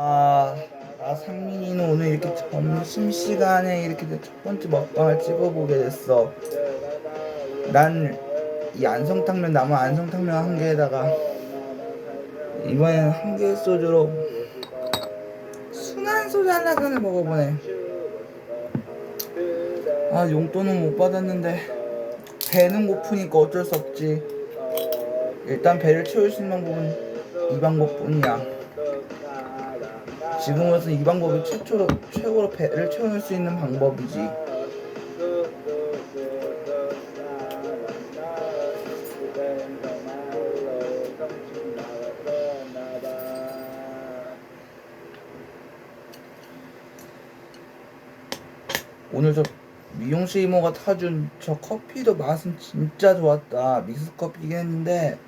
아, 아 상민이는 오늘 이렇게 점심 시간에 이렇게 첫 번째 먹방을 찍어보게 됐어. 난 이 안성탕면 남은 안성탕면 한 개에다가 이번엔 한 개 소주로 순한 소주 한 잔을 먹어보네. 아 용돈은 못 받았는데 배는 고프니까 어쩔 수 없지. 일단 배를 채울 수 있는 방법은 이 방법뿐이야. 지금으로서 이 방법이 최초로 최고로 배를 채울 수 있는 방법이지. 오늘 저 미용실 이모가 타준 저 커피도 맛은 진짜 좋았다. 믹스 커피긴 했는데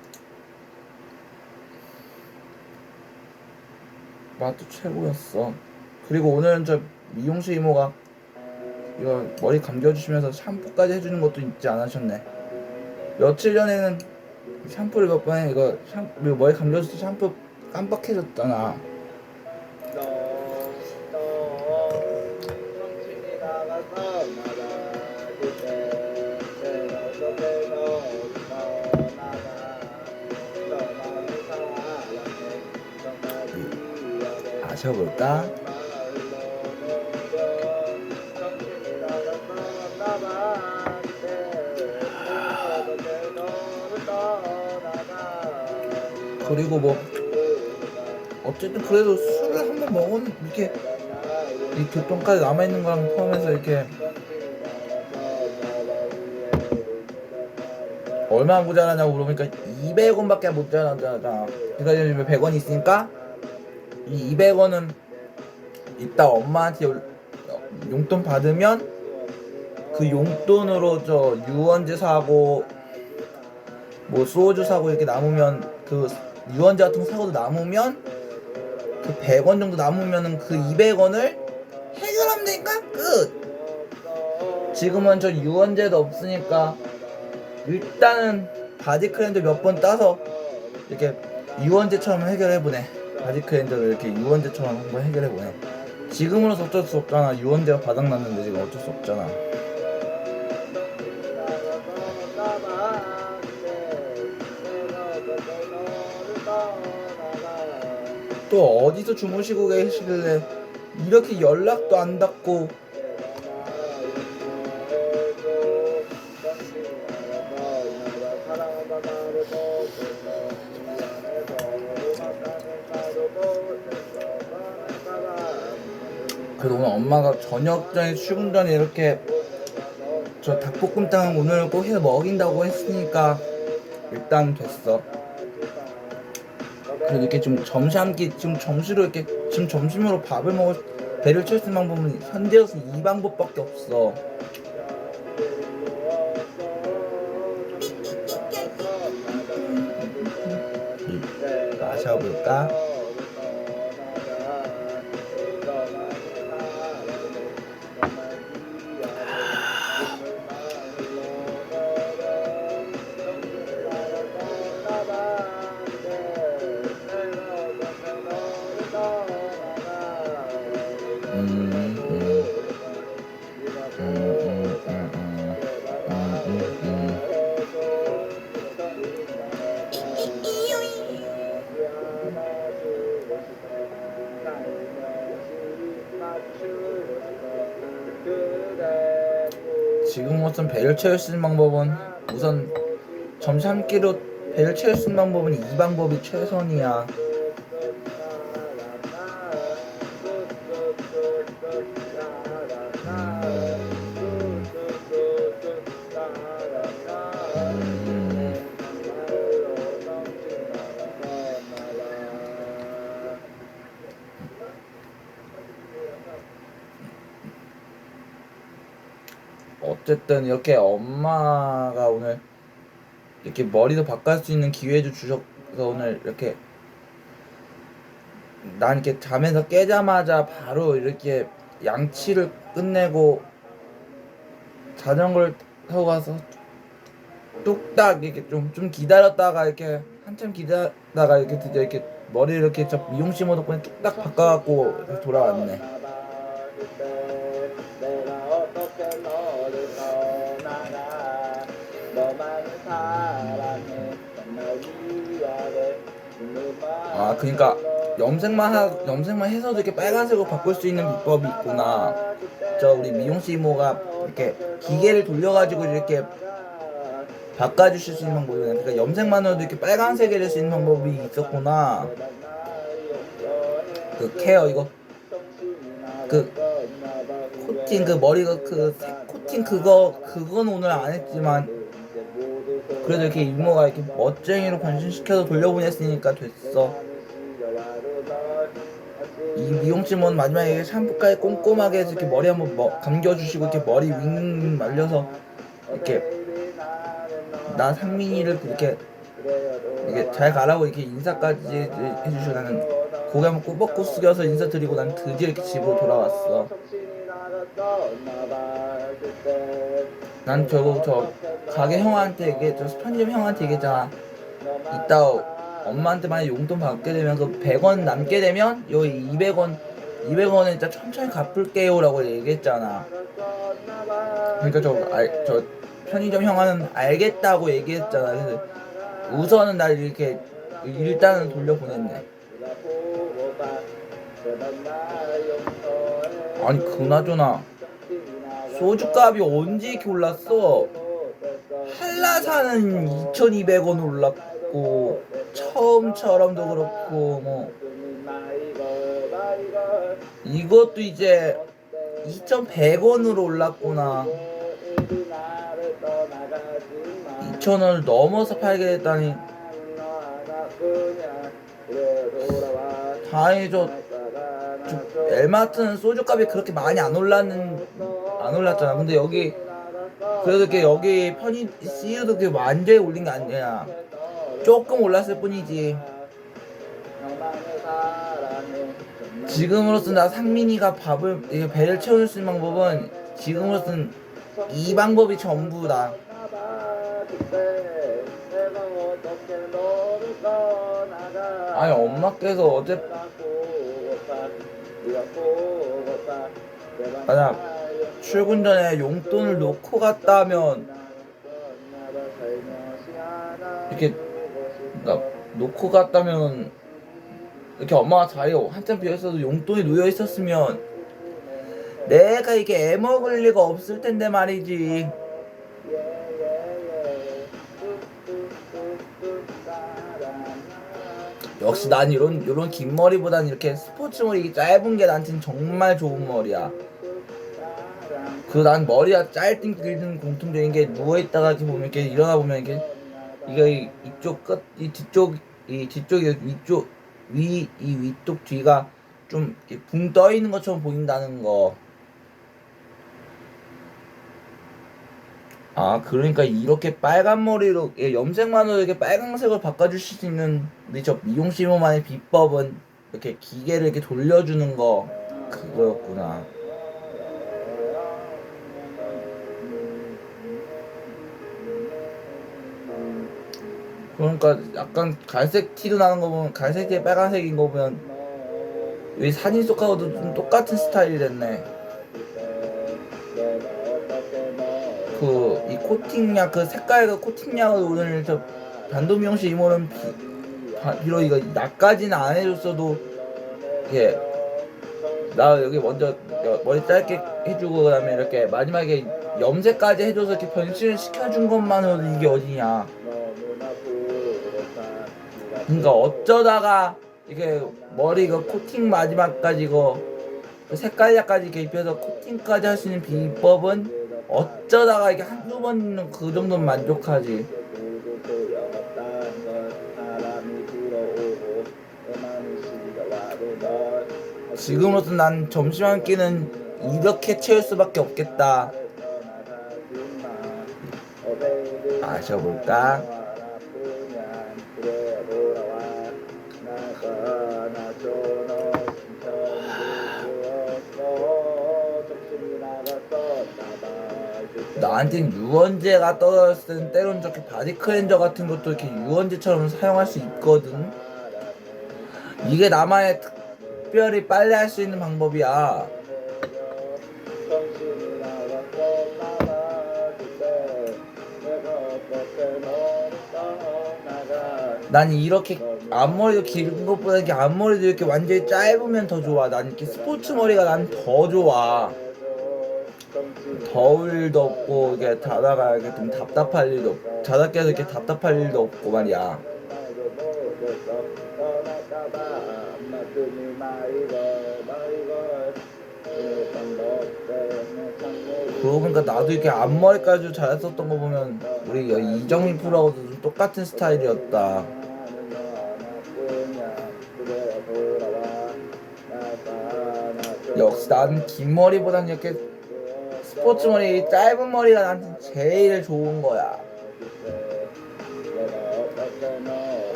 맛도 최고였어. 그리고 오늘은 저 미용실 이모가 이거 머리 감겨주시면서 샴푸까지 해주는 것도 잊지 않으셨네. 며칠 전에는 샴푸를 몇 번에 이거 샴 이거 머리 감겨줄 때 샴푸 깜빡해졌잖아. 마셔볼까? 그리고 뭐 어쨌든 그래도 술을 한 번 먹은 이렇게 이 교통까지 남아 있는 거랑 포함해서 이렇게 얼마 모자라냐고 물어보니까 200원밖에 못 자라잖아. 그러니까 지금 100원 있으니까 이 200원은 이따 엄마한테 열- 용돈 받으면 그 용돈으로 저 유원제 사고 뭐 소주 사고 이렇게 남으면 그 유원제 같은 거 사고도 남으면 그 100원 정도 남으면은 그 200원을 해결하면 되니까 끝. 지금은 저 유원제도 없으니까 일단은 바디크렌드 몇번 따서 이렇게 유원제처럼 해결해보네. 바디크렌드를 이렇게 유원제처럼 한번 해결해보네. 지금으로서 어쩔 수 없잖아. 유원제가 바닥났는데 지금 어쩔 수 없잖아. 또 어디서 주무시고 계시길래 이렇게 연락도 안 닿고 엄마가 저녁 전에 출근 전에 이렇게 저 닭볶음탕 오늘 꼭 해서 먹인다고 했으니까 일단 됐어. 그래도 이렇게 좀 점심 한끼 지금 점심으로 이렇게 지금 점심으로 밥을 먹을 배를 채울 수 있는 방법은 현재로서 이 방법밖에 없어. 음, 마셔볼까? 채울 수 있는 방법은 우선 점심 한 끼로 배를 채울 수 있는 방법은 이 방법이 최선이야. 어쨌든 이렇게 엄마가 오늘 이렇게 머리도 바꿀 수 있는 기회도 주셔서 오늘 이렇게 난 이렇게 잠에서 깨자마자 바로 이렇게 양치를 끝내고 자전거를 타고 가서 뚝딱 이렇게 좀 좀 기다렸다가 이렇게 한참 기다다가 이렇게 드디어 이렇게 머리 이렇게 저 미용실 그냥 뚝딱 바꿔갖고 돌아왔네. 아 그러니까 염색만 하 염색만 해서도 이렇게 빨간색으로 바꿀 수 있는 비법이 있구나. 저 우리 미용실 이모가 이렇게 기계를 돌려가지고 이렇게 바꿔주실 수 있는 방법이네. 그러니까 염색만으로도 이렇게 빨간색이 될 수 있는 방법이 있었구나. 그 케어 이거 그 코팅 그 머리가 그색 코팅 그거 그건 오늘 안 했지만 그래도 이렇게 이모가 이렇게 멋쟁이로 변신시켜서 돌려보냈으니까 됐어. 이 미용실은 마지막에 샴푸까지 꼼꼼하게 이렇게 머리 한번 뭐 감겨주시고 이렇게 머리 윙 말려서 이렇게 나 상민이를 이렇게 이게 잘 가라고 이렇게 인사까지 해주시고 나는 고개 한번 꾸벅꾸 숙여서 인사드리고 난 드디어 이렇게 집으로 돌아왔어. 난 결국 저 가게 형한테 저 편의점 형한테 얘기했잖아. 이따 엄마한테 만약 용돈 받게 되면 그 100원 남게 되면 여기 200원 200원은 진짜 천천히 갚을게요라고 얘기했잖아. 그러니까 저, 알, 저 편의점 형은 알겠다고 얘기했잖아. 그래서 우선은 날 이렇게 일단은 돌려보냈네. 아니 그나저나 소주값이 언제 이렇게 올랐어? 한라산은 2,200원 올랐고 처음처럼도 그렇고 뭐 이것도 이제 2,100원으로 올랐구나. 2,000원을 넘어서 팔게 됐다니 다행히 저, 저 엘마트는 소주값이 그렇게 많이 안 올랐는 안 올랐잖아. 근데 여기 그래도 이렇게 여기 편의 CU도 그렇게 완전히 올린 게 아니야. 조금 올랐을 뿐이지. 지금으로서 나 상민이가 밥을 배를 채울 수 있는 방법은 지금으로서는 이 방법이 전부다. 아니 엄마께서 어제 만약 출근 전에 용돈을 놓고 갔다면 이렇게 그러니까 놓고 갔다면 이렇게 엄마가 자리에 한참 비어 있어도 용돈이 놓여 있었으면 내가 이게 애 먹을 리가 없을 텐데 말이지. 역시 난 이런 이런 긴 머리보단 이렇게 스포츠 머리 짧은 게 나한테는 정말 좋은 머리야. 그 난 머리가 짧든 길든 공통적인 게 누워 있다가 이렇게 보면 이렇게 일어나 보면 이렇게 이거 이- 이쪽 끝 이 뒤쪽 이 뒤쪽이 위쪽 위 이 위쪽 뒤가 좀 붕 떠 있는 것처럼 보인다는 거. 아 그러니까 이렇게 빨간 머리로 예, 염색만으로 이렇게 빨간색으로 바꿔주실 수 있는 우리 저 미용실만의 비법은 이렇게 기계를 이렇게 돌려주는 거 그거였구나. 그러니까 약간 갈색 티도 나는 거 보면 갈색 티에 빨간색인 거 보면 여기 사진 속하고도 좀 똑같은 스타일이 됐네. 그 이 코팅약 그 색깔 그 코팅약을 오늘 저 반도미용실 이모는 비, 바, 비록 이거 나까지는 안 해줬어도 예. 나 여기 먼저 여- 머리 짧게 해주고 그다음에 이렇게 마지막에 염색까지 해줘서 이렇게 변신을 시켜준 것만으로도 이게 어디냐. 그러니까 어쩌다가 이게 머리 그 코팅 마지막까지 이거 그 색깔 약까지 이렇게 입혀서 코팅까지 할 수 있는 비법은 어쩌다가 이게 한두 번은 그 정도는 만족하지. 지금으로서 난 점심 한 끼는 이렇게 채울 수밖에 없겠다. 마셔볼까? 나한텐 유원제가 떨어졌을 땐 때론 저렇게 바디 클렌저 같은 것도 이렇게 유원제처럼 사용할 수 있거든. 이게 나만의 특별히 빨리 할수 있는 방법이야. 난 이렇게 앞머리도 긴 것보다 이렇게 앞머리도 이렇게 완전히 짧으면 더 좋아. 난 이렇게 스포츠 머리가 난 더 좋아. 더울 없고 이게 자다가 이렇게 좀 답답할 일도 없고 자다 깨서 이렇게 답답할 일도 없고 말이야. 그러고 보니까 나도 이렇게 앞머리까지 잘했었던 거 보면 우리 이정민 프로하고도 좀 똑같은 스타일이었다. 역시 나는 긴 머리보다는 이렇게 스포츠 머리, 짧은 머리가 나한테 제일 좋은 거야.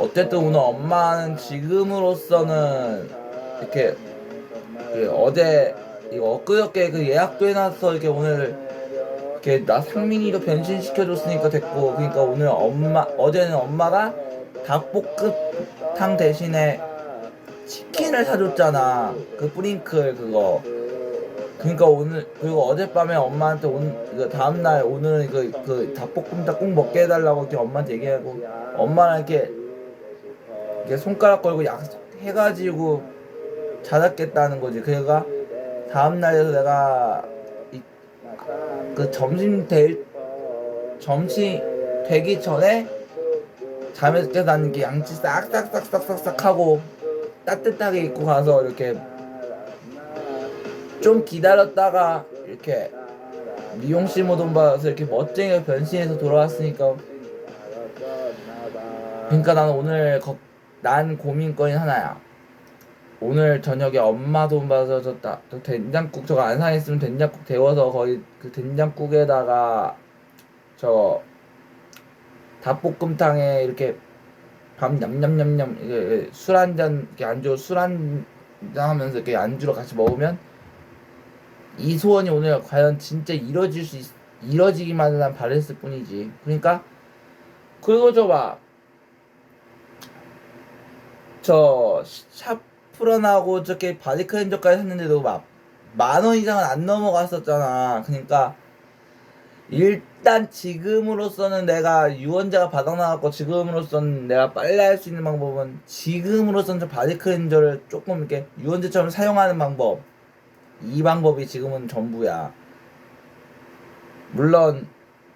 어쨌든 오늘 엄마는 지금으로서는 이렇게 그 어제 이거 엊그저께 그 예약도 해놨어 이렇게 오늘 이렇게 나 상민이도 변신시켜줬으니까 됐고 그러니까 오늘 엄마 어제는 엄마가 닭볶음탕 대신에 치킨을 사줬잖아 그 뿌링클 그거 그러니까 오늘 그리고 어젯밤에 엄마한테 오늘 이거 다음 날 오늘은 이거 그 닭볶음탕 꼭 먹게 해달라고 이렇게 엄마한테 얘기하고 엄마랑 이렇게 이렇게 손가락 걸고 약해가지고 자았겠다는 거지. 그러니까 다음 날에서 내가 이, 그 점심 될 점심 되기 전에 잠에서 깨서 나는 이렇게 양치 싹싹싹싹싹싹 하고 따뜻하게 입고 가서 이렇게 좀 기다렸다가 이렇게 미용실 모돈 받아서 이렇게 멋쟁이가 변신해서 돌아왔으니까 그러니까 나는 오늘 거, 난 고민거리 하나야. 오늘 저녁에 엄마 돈 받아서 저, 따, 저 된장국 저거 안 상했으면 된장국 데워서 거의 그 된장국에다가 저 닭볶음탕에 이렇게 밥 냠냠냠냠 이게 술 한잔 이렇게 안주 술 한잔 하면서 이렇게 안주로 같이 먹으면 이 소원이 오늘 과연 진짜 이뤄질 수 있, 이뤄지기만을 바랬을 뿐이지. 그러니까 그리고 저 봐 저 샤프런하고 저렇게 바디 클렌저까지 샀는데도 막 만 원 이상은 안 넘어갔었잖아. 그러니까 일단 지금으로서는 내가 유언자가 바닥나갔고 지금으로서는 내가 빨리 할 수 있는 방법은 지금으로서는 저 바디 클렌저를 조금 이렇게 유언자처럼 사용하는 방법 이 방법이 지금은 전부야. 물론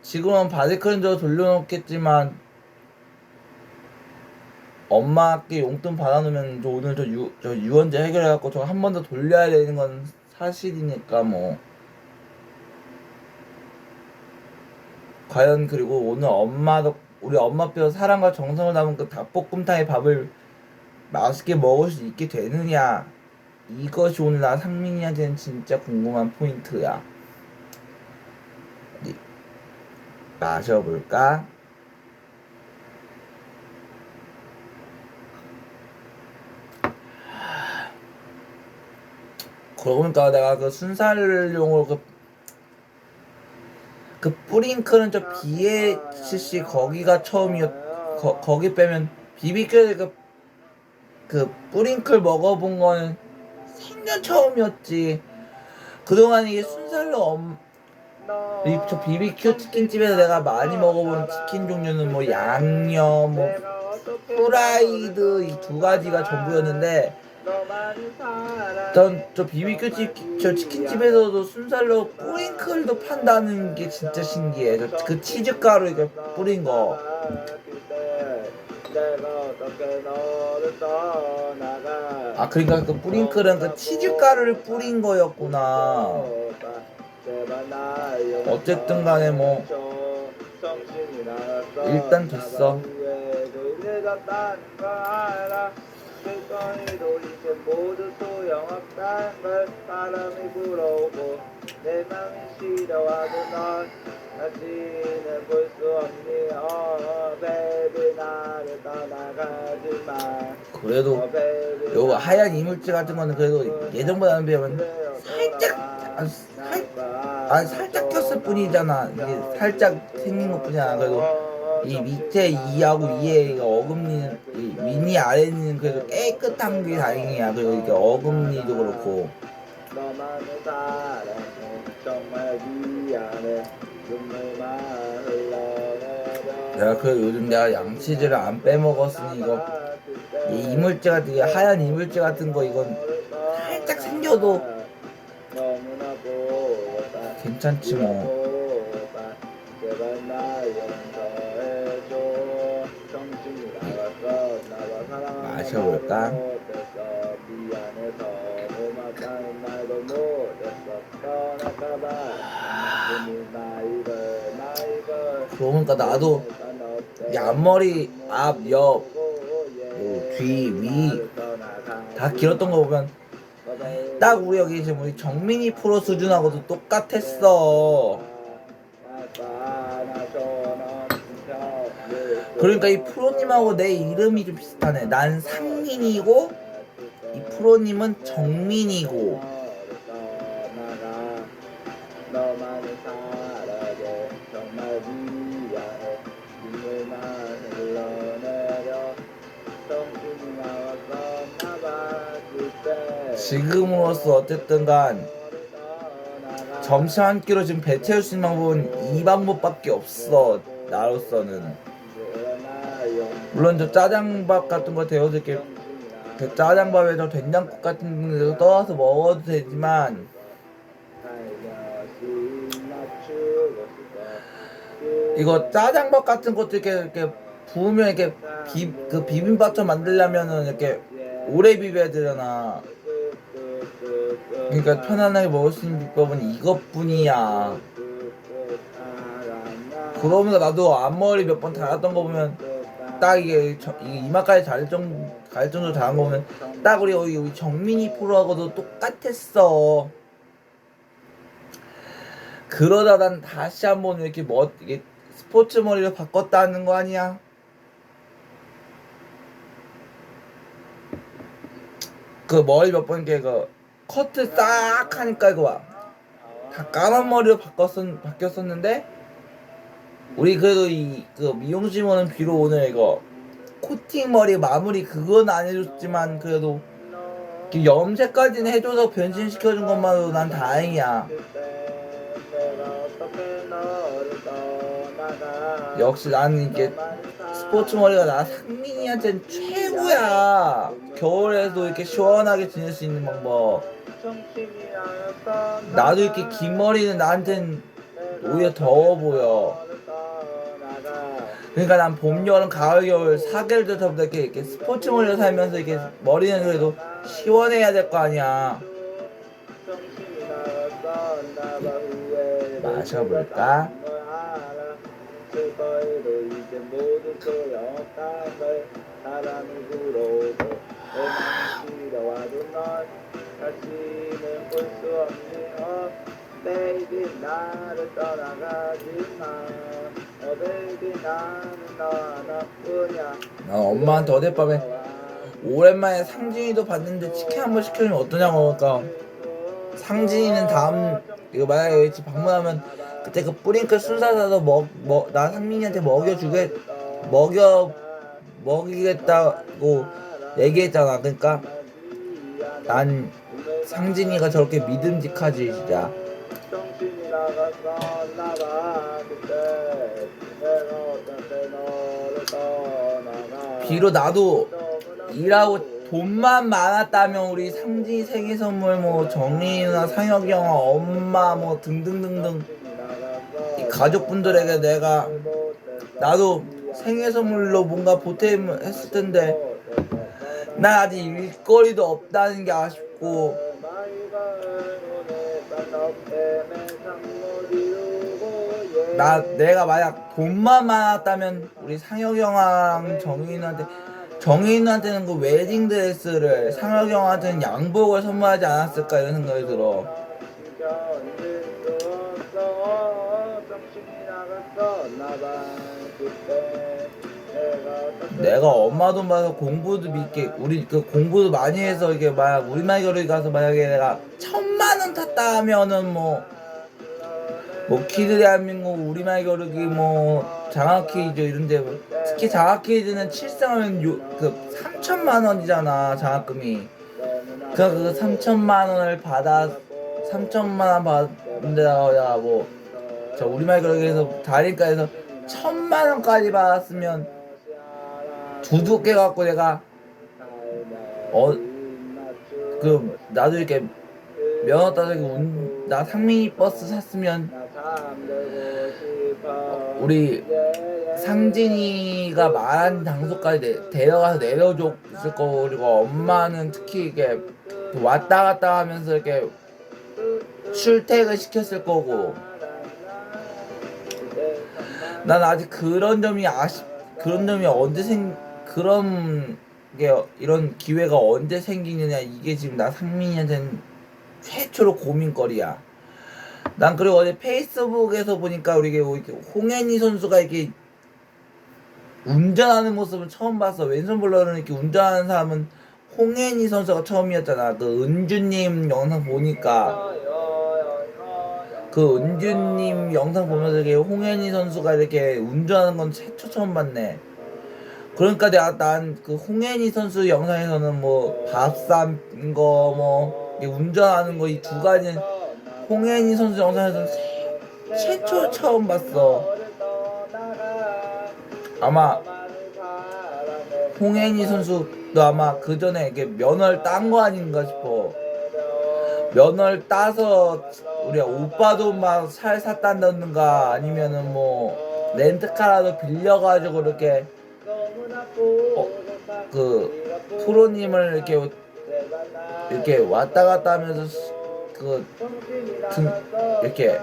지금은 바디 클렌저 돌려놓겠지만 엄마께 용돈 받아놓으면 저 오늘 저, 유, 저 유언제 해결해갖고 저 한 번 더 돌려야 되는 건 사실이니까 뭐 과연 그리고 오늘 엄마도 우리 엄마 뼈 사랑과 정성을 담은 그 닭볶음탕의 밥을 맛있게 먹을 수 있게 되느냐 이것이 오늘 나 상민이한테는 진짜 궁금한 포인트야 어디 마셔볼까? 그러고 보니까 내가 그 순살용으로 그, 그 뿌링클은 저 BHC 거기가 처음이었 거, 거기 빼면 비비큐 그, 그 뿌링클 먹어본 거는 생전 처음이었지 그동안 이게 순살로 엄, 이, 저 BBQ 치킨집에서 내가 많이 먹어본 치킨 종류는 뭐 양념, 뭐 프라이드 이 두 가지가 전부였는데 전저 BBQ 집, 저 치킨집에서도 순살로 뿌링클도 판다는 게 진짜 신기해. 저 그 치즈 가루 이렇게 뿌린 거. 아 그러니까 그 뿌링클은 그 치즈 가루를 뿌린 거였구나. 어쨌든 간에 뭐 일단 됐어. 다시는 볼 수 없니? 어 베이비 나를 떠나가지 마. 그래도 어, 요 하얀 이물질 같은 거는 그래도 예전보다는 비하면 살짝 아, 살, 아 살짝 꼈을 뿐이잖아. 이게 살짝 생긴 것 뿐이야. 그래도 이 밑에 2하고 2의 어금니는 이 위니 아래니는 그래도 깨끗한 게 다행이야. 그리고 이게 어금니도 그렇고. 너만을 사랑해. 정말 미안해 내가 그 요즘 내가 양치질을 안 빼먹었으니 이거 이 이물질 같은 게 하얀 이물질 같은 거 이건 살짝 생겨도 괜찮지 뭐 마셔볼까? 그러니까 나도 이 앞머리 앞, 옆, 뭐, 뒤, 위, 다 길었던 거 보면 딱 우리 여기 지금 우리 정민이 프로 수준하고도 똑같았어. 그러니까 이 프로님하고 내 이름이 좀 비슷하네. 난 상민이고 이 프로님은 정민이고 지금으로서 어쨌든 간 점심 한 끼로 지금 배 채울 수 있는 방법은 이 방법밖에 없어 나로서는 물론 저 짜장밥 같은 거 데워줄게 그 짜장밥에 저 된장국 같은 거 떠서 먹어도 되지만 이거 짜장밥 같은 것도 이렇게 이렇게 부으면 이렇게 비, 그 비빔밥처럼 만들려면은 이렇게 오래 비벼야 되잖아. 그러니까 편안하게 먹을 수 있는 비법은 이것뿐이야. 그러면서 나도 앞머리 몇 번 달았던 거 보면 딱 이게, 이마까지 잘 정도 갈 정도 잘한 거 보면 딱 우리 우리, 정민이 프로하고도 똑같았어. 그러다 난 다시 한번 이렇게 뭐 이게 스포츠 머리로 바꿨다는 거 아니야? 그 머리 몇 번 이렇게 그 커트 싹 하니까 이거 봐. 다 까만 머리로 바꿨었 바뀌었었는데 우리 그래도 이 그 미용실원은 비록 오늘 이거 코팅 머리 마무리 그건 안 해줬지만 그래도 이 염색까지는 해줘서 변신시켜준 것만으로 난 다행이야. 역시 나는 이게 스포츠 머리가 나 상민이한테는 최고야. 겨울에도 이렇게 시원하게 지낼 수 있는 방법. 나도 이렇게 긴 머리는 나한텐 오히려 더워 보여. 그러니까 난 봄, 여름, 가을, 겨울 4개월 전부터 이렇게, 이렇게 스포츠 머리로 살면서 이렇게 머리는 그래도 시원해야 될 거 아니야. 마셔볼까? 내 다시는 볼 수 없니 어 baby 나를 떠나가지 마. 어, baby 나는 너 하나뿐이야. 난 엄마한테 어젯밤에 오랜만에 상진이도 봤는데 치킨 한 번 시켜주면 어떠냐고 그러니까 상진이는 다음 이거 만약에 집 방문하면 그때 그 뿌링클 순사 사서 먹먹나 상민이한테 먹여주게 먹여 먹이겠다고 얘기했잖아. 그러니까 난 상진이가 저렇게 믿음직하지 진짜. 비록 나도 일하고 돈만 많았다면 우리 상진이 생일 선물 뭐 정리 누나 상혁이 형 엄마 뭐 등등등등. 이 가족분들에게 내가 나도 생일 선물로 뭔가 보탬을 했을 텐데 나 아직 일거리도 없다는 게 아쉽고 나 내가 만약 돈만 많았다면 우리 상혁이 형랑 정인한테 정인한테는 그 웨딩 드레스를 상혁이 형한테는 양복을 선물하지 않았을까 이런 생각이 들어. 내가 엄마 돈 받아서 공부도 믿게 우리 그 공부도 많이 해서 이게 만약 우리말 교육 가서 만약에 내가 천만 원 탔다 하면은 뭐 뭐 키드 대한민국 우리말 교육이 뭐 장학 퀴즈 이런 데 특히 장학 퀴즈는 7승하면 요 그 3천만 원이잖아 장학금이. 그그 3천만 원을 받아 3천만 원 받는다야 뭐저 우리말 해서 다리가에서 천만 원까지 받았으면 두둑해 갖고 내가 어 그 나도 이렇게 면허 따서 운, 나 상민이 버스 샀으면 우리 상진이가 말한 장소까지 내, 데려가서 내려줬을 거고 그리고 엄마는 특히 이게 왔다 갔다 하면서 이렇게 출퇴근 시켰을 거고. 난 아직 그런 점이 아쉽 그런 점이 언제 생 그런 게 이런 기회가 언제 생기느냐 이게 지금 나 상민이한테는 최초로 고민거리야. 난 그리고 어제 페이스북에서 보니까 우리 홍현희 선수가 이렇게 운전하는 모습을 처음 봤어. 왼손 볼러는 이렇게 운전하는 사람은 홍현희 선수가 처음이었잖아. 그 은주님 영상 보니까 그 은주님 영상 보면서 이렇게 홍현희 선수가 이렇게 운전하는 건 최초 처음 봤네. 그러니까 내가 난 그 홍현희 선수 영상에서는 뭐 밥 싼 거 뭐 운전하는 거 이 두 가지는 홍현희 선수 영상에서는 세- 최초 처음 봤어. 아마 홍현희 선수도 아마 그 전에 이게 면허를 딴 거 아닌가 싶어. 면허를 따서 우리 오빠도 막 살 샀다던가 아니면은 뭐 렌트카라도 빌려가지고 이렇게 어, 그 프로님을 이렇게 이렇게 왔다 갔다 하면서 그 등, 이렇게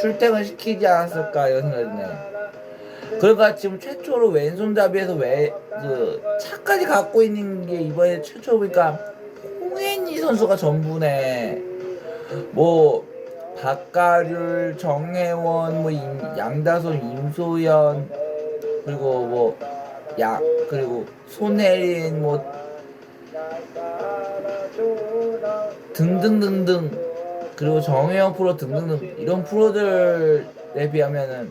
출퇴근 시키지 않았을까 이런 생각이 드네. 그러니까 지금 최초로 왼손잡이에서 왜 그 차까지 갖고 있는 게 이번에 최초 보니까 홍현희 선수가 전부네. 뭐 박가률, 정혜원, 뭐 임, 양다솜, 임소연 그리고 뭐야 그리고 손혜린 뭐 등등등등 그리고 정혜영 프로 등등등 이런 프로들에 비하면은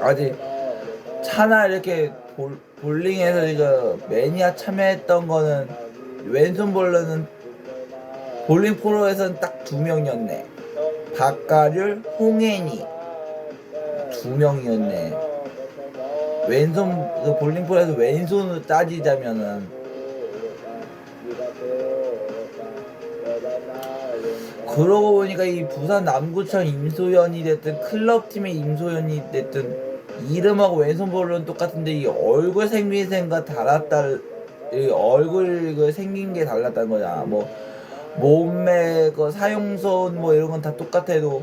아직 차나 이렇게 볼, 볼링에서 이거 매니아 참여했던 거는 왼손 볼러는 볼링 프로에서는 딱 두 명이었네. 박가률, 홍혜니 두 명이었네. 왼손 그 볼링 프로에서 왼손으로 따지자면은 그러고 보니까 이 부산 남구청 임소연이 됐든 클럽팀의 임소연이 됐든 이름하고 왼손 볼은 똑같은데 이 얼굴 생김새가 달랐다 이 얼굴 그 생긴 게 달랐다는 거야 뭐 몸매 그 사용선 뭐 이런 건 다 똑같아도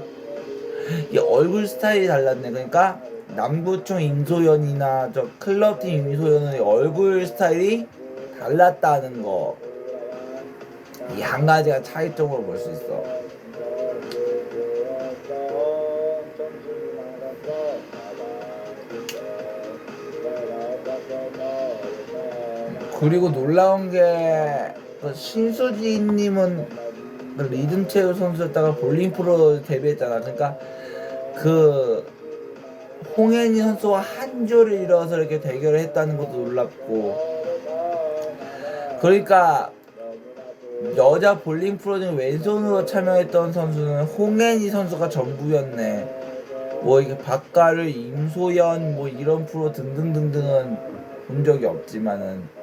이 얼굴 스타일이 달랐네. 그러니까 남구청 임소연이나 저 클럽팀 임소연은 얼굴 스타일이 달랐다는 거. 이 한 가지가 차이점으로 볼 수 있어. 그리고 놀라운 게, 그 신수지님은 그 리듬체육 선수였다가 볼링 프로 데뷔했잖아. 그러니까 그 홍현희 선수와 한 조를 이뤄서 이렇게 대결을 했다는 것도 놀랍고. 그러니까 여자 볼링 프로 중 왼손으로 참여했던 선수는 홍현희 선수가 전부였네. 뭐 이게 박가를 임소연 뭐 이런 프로 등등등등은 본 적이 없지만은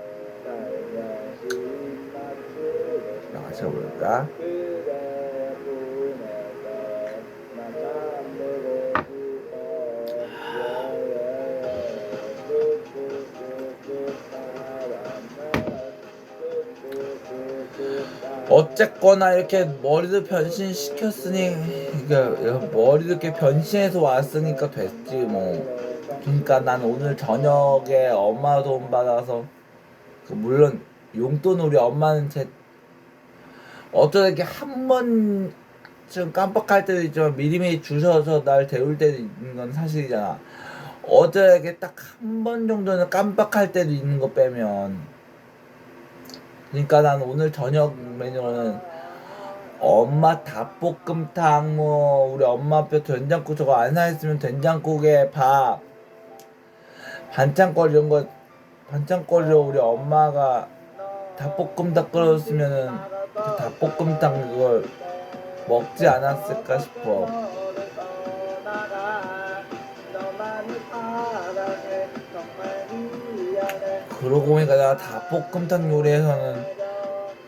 마셔볼까? 어쨌거나 이렇게 머리도 변신시켰으니 그러니까 머리도 이렇게 변신해서 왔으니까 됐지 뭐 그러니까 난 오늘 저녁에 엄마 돈 받아서 그 물론 용돈 우리 엄마는 제 이렇게 한번좀 깜빡할 때도 있지만 미리미리 주셔서 날 데울 때도 있는 건 사실이잖아. 이렇게 딱 한 번 정도는 깜빡할 때도 있는 거 빼면. 그러니까 난 오늘 저녁 메뉴는 엄마 닭볶음탕 뭐 우리 엄마 뼈 된장국 저거 안 사했으면 된장국에 밥 반찬거리 이런 거 반찬거리로 우리 엄마가 닭볶음탕 끓였으면은 그 닭볶음탕 그걸 먹지 않았을까 싶어. 그러고 보니까 내가 닭볶음탕 요리에서는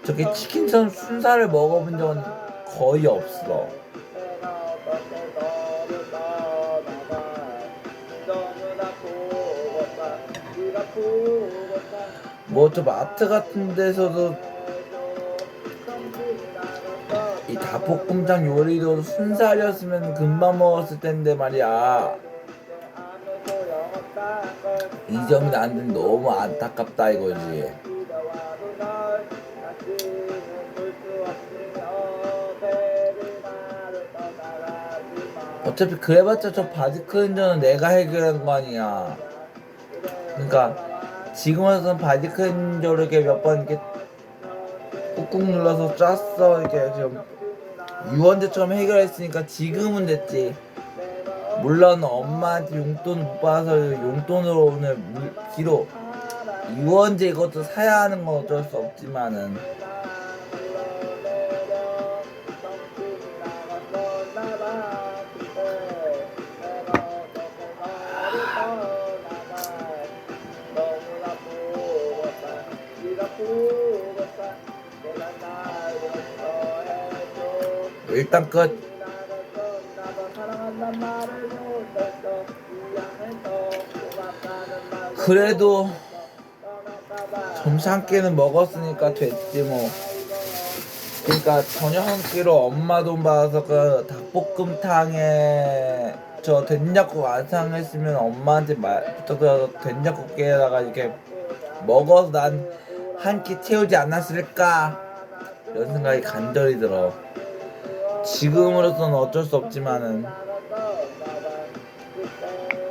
저기 치킨처럼 순살을 먹어본 적은 거의 없어. 뭐 저 마트 같은 데서도 이 닭볶음탕 요리도 순살이었으면 금방 먹었을 텐데 말이야. 이 점이 나한테 너무 안타깝다 이거지. 어차피 그래봤자 저 바지 큰 저는 내가 해결한 거 아니야. 그러니까 지금 와서는 바지 큰 저를 이렇게 몇 번 이렇게 꾹꾹 눌러서 짰어. 이렇게 좀 유언제처럼 해결했으니까 지금은 됐지. 물론 엄마한테 용돈 못 받아서 용돈으로 오늘 물, 기로 유언제 이것도 사야 하는 건 어쩔 수 없지만은 일단 끝. 그래도 점심 한 끼는 먹었으니까 됐지 뭐. 그러니까 저녁 한 끼로 엄마 돈 받아서 그 닭볶음탕에 저 된장국 완성했으면 엄마한테 말 부탁드려서 된장국에다가 이렇게 먹어서 난 한 끼 채우지 않았을까? 이런 생각이 간절히 들어 지금으로서는 어쩔 수 없지만은